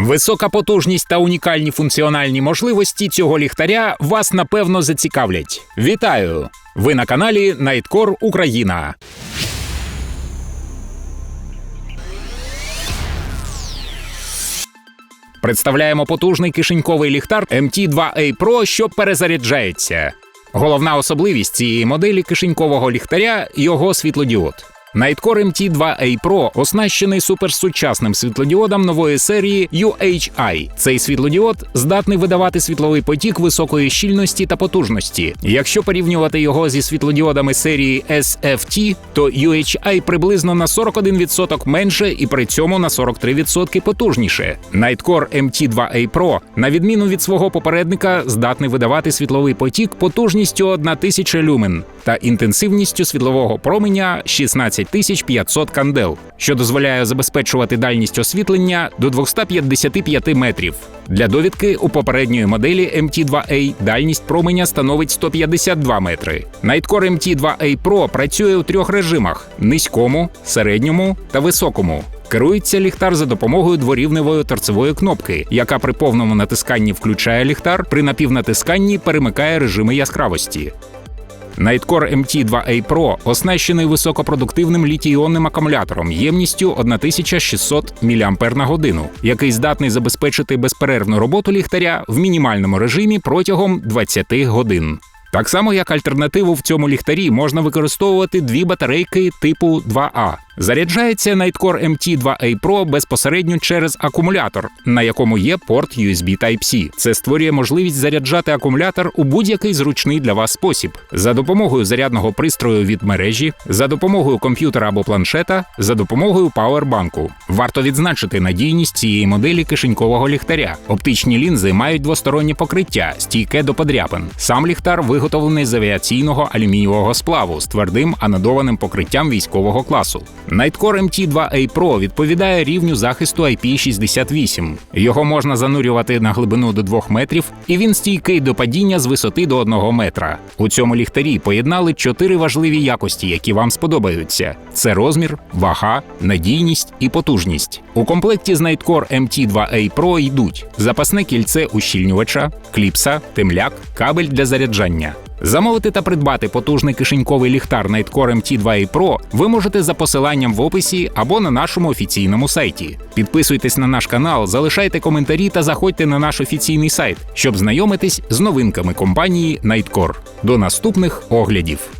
Висока потужність та унікальні функціональні можливості цього ліхтаря вас напевно зацікавлять. Вітаю! Ви на каналі Найткор Україна. Представляємо потужний кишеньковий ліхтар MT2A Pro, що перезаряджається. Головна особливість цієї моделі кишенькового ліхтаря його світлодіод. Nightcore MT2A Pro оснащений суперсучасним світлодіодом нової серії UHI. Цей світлодіод здатний видавати світловий потік високої щільності та потужності. Якщо порівнювати його зі світлодіодами серії SFT, то UHI приблизно на 41% менше і при цьому на 43% потужніше. Nightcore MT2A Pro, на відміну від свого попередника, здатний видавати світловий потік потужністю 1000 люмен та інтенсивністю світлового променя 16500 кандел, що дозволяє забезпечувати дальність освітлення до 255 метрів. Для довідки у попередньої моделі MT2A дальність променя становить 152 метри. Nightcore MT2A Pro працює у трьох режимах: низькому, середньому та високому. Керується ліхтар за допомогою дворівневої торцевої кнопки, яка при повному натисканні включає ліхтар, при напівнатисканні перемикає режими яскравості. Nightcore MT2A Pro оснащений високопродуктивним літій-іонним акумулятором ємністю 1600 мАч, який здатний забезпечити безперервну роботу ліхтаря в мінімальному режимі протягом 20 годин. Так само, як альтернативу в цьому ліхтарі можна використовувати дві батарейки типу 2А. Заряджається Nightcore MT2A Pro безпосередньо через акумулятор, на якому є порт USB Type-C. Це створює можливість заряджати акумулятор у будь-який зручний для вас спосіб за допомогою зарядного пристрою від мережі, за допомогою комп'ютера або планшета, за допомогою пауербанку. Варто відзначити надійність цієї моделі кишенькового ліхтаря. Оптичні лінзи мають двостороннє покриття, стійке до подряпин. Сам ліхтар виготовлений з авіаційного алюмінієвого сплаву з твердим анодованим покриттям військового класу. Nightcore MT2A Pro відповідає рівню захисту IP68. Його можна занурювати на глибину до 2 метрів, і він стійкий до падіння з висоти до 1 метра. У цьому ліхтарі поєднали чотири важливі якості, які вам сподобаються: це розмір, вага, надійність і потужність. У комплекті з Nightcore MT2A Pro йдуть запасне кільце ущільнювача, кліпса, темляк, кабель для заряджання. Замовити та придбати потужний кишеньковий ліхтар Nightcore MT2A Pro ви можете за посиланням в описі або на нашому офіційному сайті. Підписуйтесь на наш канал, залишайте коментарі та заходьте на наш офіційний сайт, щоб знайомитись з новинками компанії Nightcore. До наступних оглядів.